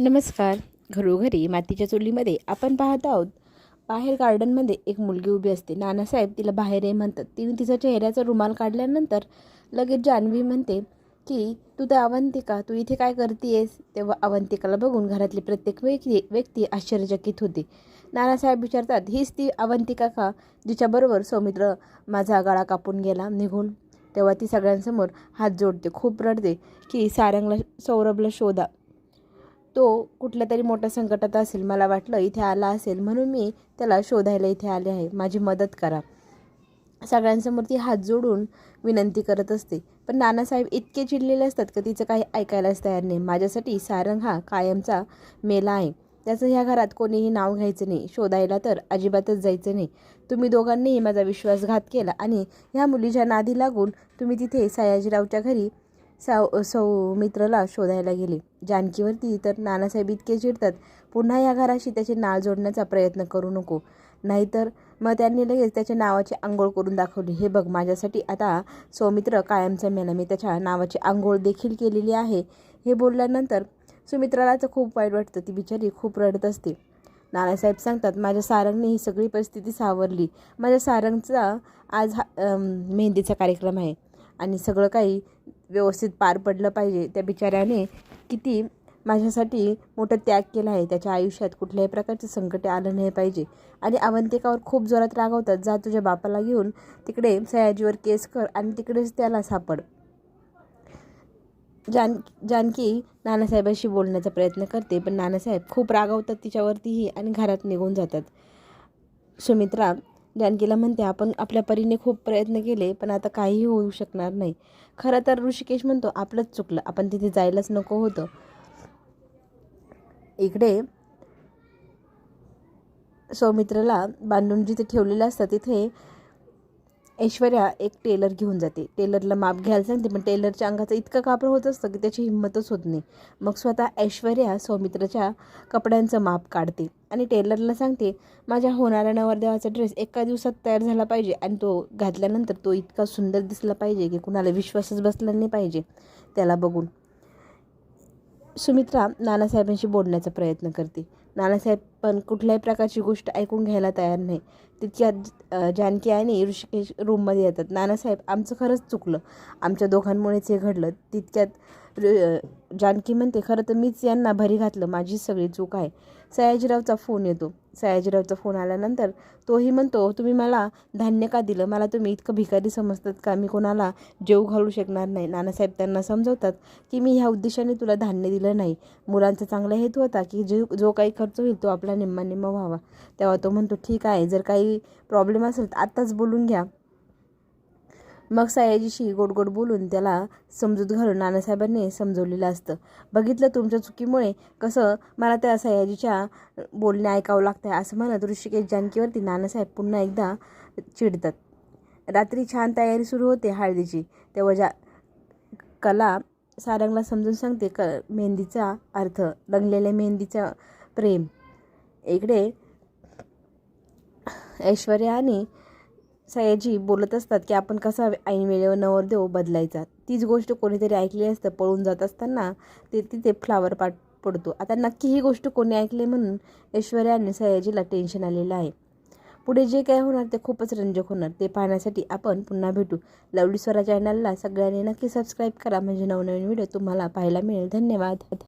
नमस्कार. घरोघरी मातीच्या चुलीमध्ये आपण पाहत आहोत. बाहेर गार्डनमध्ये एक मुलगी उभी असते. नानासाहेब तिला बाहेर ये म्हणतात. तिने तिचा चेहऱ्याचा रुमाल काढल्यानंतर लगेच जान्हवी म्हणते की तू तर अवंतिका. तू इथे काय करतेयस? तेव्हा अवंतिकाला बघून घरातली प्रत्येक व्यक्ती व्यक्ती आश्चर्यचकित होते. नानासाहेब विचारतात हीच ती अवंतिका का जिच्याबरोबर सौमित्र माझा गळा कापून गेला? निघून. तेव्हा ती सगळ्यांसमोर हात जोडते खूप रडते की सारंगला सौरभला शोधा. तो कुठल्या तरी मोठ्या संकटात असेल मला वाटलं इथे आला असेल म्हणून मी त्याला शोधायला इथे आले आहे. माझी मदत करा. सगळ्यांसमोर ती हात जोडून विनंती करत असते. पण नानासाहेब इतके चिडलेले असतात का तिचं काही ऐकायलाच तयार नाही. माझ्यासाठी सारंग हा कायमचा मेला आहे. त्याचं ह्या घरात कोणीही नाव घ्यायचं नाही. शोधायला तर अजिबातच जायचं नाही. तुम्ही दोघांनीही माझा विश्वासघात केला आणि ह्या मुलीच्या नादी लागून तुम्ही तिथे सयाजीरावच्या घरी सौ सौमित्रला शोधायला गेले. जानकीवरती तर नानासाहेब इतके चिडतात पुन्हा या घराशी त्याचे नाळ जोडण्याचा प्रयत्न करू नको. नाहीतर मग त्यांनी लगेच त्याच्या नावाची आंघोळ करून दाखवली. हे बघ माझ्यासाठी आता सौमित्र कायमचा मेला. मी त्याच्या नावाची आंघोळ देखील केलेली आहे. हे बोलल्यानंतर सुमित्राला तर खूप वाईट वाटतं. ती बिचारी खूप रडत असते. नानासाहेब सांगतात माझ्या सारंगने ही सगळी परिस्थिती सावरली. माझ्या सारंगचा आज हा मेहंदीचा कार्यक्रम आहे. आणि सगळं काही व्यवस्थित पार पडलं पाहिजे त्या बिचाऱ्याने किती माझ्यासाठी मोठा त्याग केला आहे. त्याच्या आयुष्यात कुठल्याही प्रकारचे संकट आलं नाही पाहिजे. आणि अवंतिकावर खूप जोरात रागवतात जा तुझ्या बापाला घेऊन तिकडे सयाजीवर केस कर आणि तिकडेच त्याला सापड. जान जानकी नानासाहेबांशी बोलण्याचा प्रयत्न करते पण नानासाहेब खूप रागावतात तिच्यावरतीही आणि घरात निघून जातात. सुमित्रा जानकीला म्हणते आपण आपल्या परीने खूप प्रयत्न केले पण आता काहीही होऊ शकणार नाही. खरं तर ऋषिकेश म्हणतो आपलंच चुकलं आपण तिथे जायलाच नको होतं. इकडे सौमित्रला बांधून जिथे ठेवलेलं असतं तिथे ऐश्वर्या एक टेलर घेऊन जाते. टेलरला माप घ्यायला सांगते पण टेलरच्या अंगाचं इतकं कापड होत असतं की त्याची हिंमतच होत नाही. मग स्वतः ऐश्वर्या सौमित्राच्या कपड्यांचं माप काढते आणि टेलरला सांगते माझ्या होणाऱ्या नवरदेवाचा ड्रेस एका दिवसात तयार झाला पाहिजे आणि तो घातल्यानंतर तो इतका सुंदर दिसला पाहिजे की कुणाला विश्वासच बसला नाही पाहिजे. त्याला बघून. सुमित्रा नानासाहेबांशी बोलण्याचा प्रयत्न करते. नानासाहेब पण कुठल्याही प्रकारची गोष्ट ऐकून घ्यायला तयार नाही. तितक्यात जानकी आणि ऋषिकेश रूममध्ये येतात. नानासाहेब आमचं खरंच चुकलं. आमच्या दोघांमुळेच हे घडलं. तितक्यात जानकी म्हणते खरं तर मीच यांना भरी घातलं माझी सगळी चूक आहे. सयाजीरावचा फोन येतो. सयाजीरावचा फोन आल्यानंतर तोही म्हणतो तुम्ही मला धान्य का दिलं? मला तुम्ही इतकं भिकारी समजतात का? मी कोणाला जेव घालू शकणार नाही. नानासाहेब त्यांना समजवतात की मी ह्या उद्देशाने तुला धान्य दिलं नाही. मुलांचा चांगला हेतू होता की जो जो काही खर्च होईल तो आपला निम्मा निम्मा व्हावा. तेव्हा तो म्हणतो ठीक आहे जर काही प्रॉब्लेम असेल तर आत्ताच बोलून घ्या. मग सयाजीशी गोड गोड बोलून त्याला समजूत घालून नानासाहेबांनी समजवलेलं असतं. बघितलं तुमच्या चुकीमुळे कसं मला त्या सयाजीच्या बोलणे ऐकावं लागतं असं म्हणत ऋषिकेश जानकीवरती नानासाहेब पुन्हा एकदा चिडतात. रात्री छान तयारी सुरू होते हळदीची. तेव्हा जा कला सारंगला समजून सांगते क मेहंदीचा अर्थ रंगलेल्या मेहंदीचा प्रेम. इकडे ऐश्वर्या आणि सयाजी बोलत असतात की आपण कसा ऐन वेळेवर नवरदेव बदलायचा? तीच गोष्ट कोणीतरी ऐकली असतं पळून जात असताना ते तिथे फ्लावर पाट पडतो. आता नक्की ही गोष्ट कोणी ऐकली म्हणून ऐश्वर्या आणि सयाजीला टेन्शन आलेलं आहे. पुढे जे काय होणार ते खूपच रंजक होणार. ते पाहण्यासाठी आपण पुन्हा भेटू. लवली स्वरा चॅनलला सगळ्यांनी नक्की सबस्क्राईब करा. म्हणजे नवनवीन व्हिडिओ तुम्हाला पाहायला मिळेल. धन्यवाद.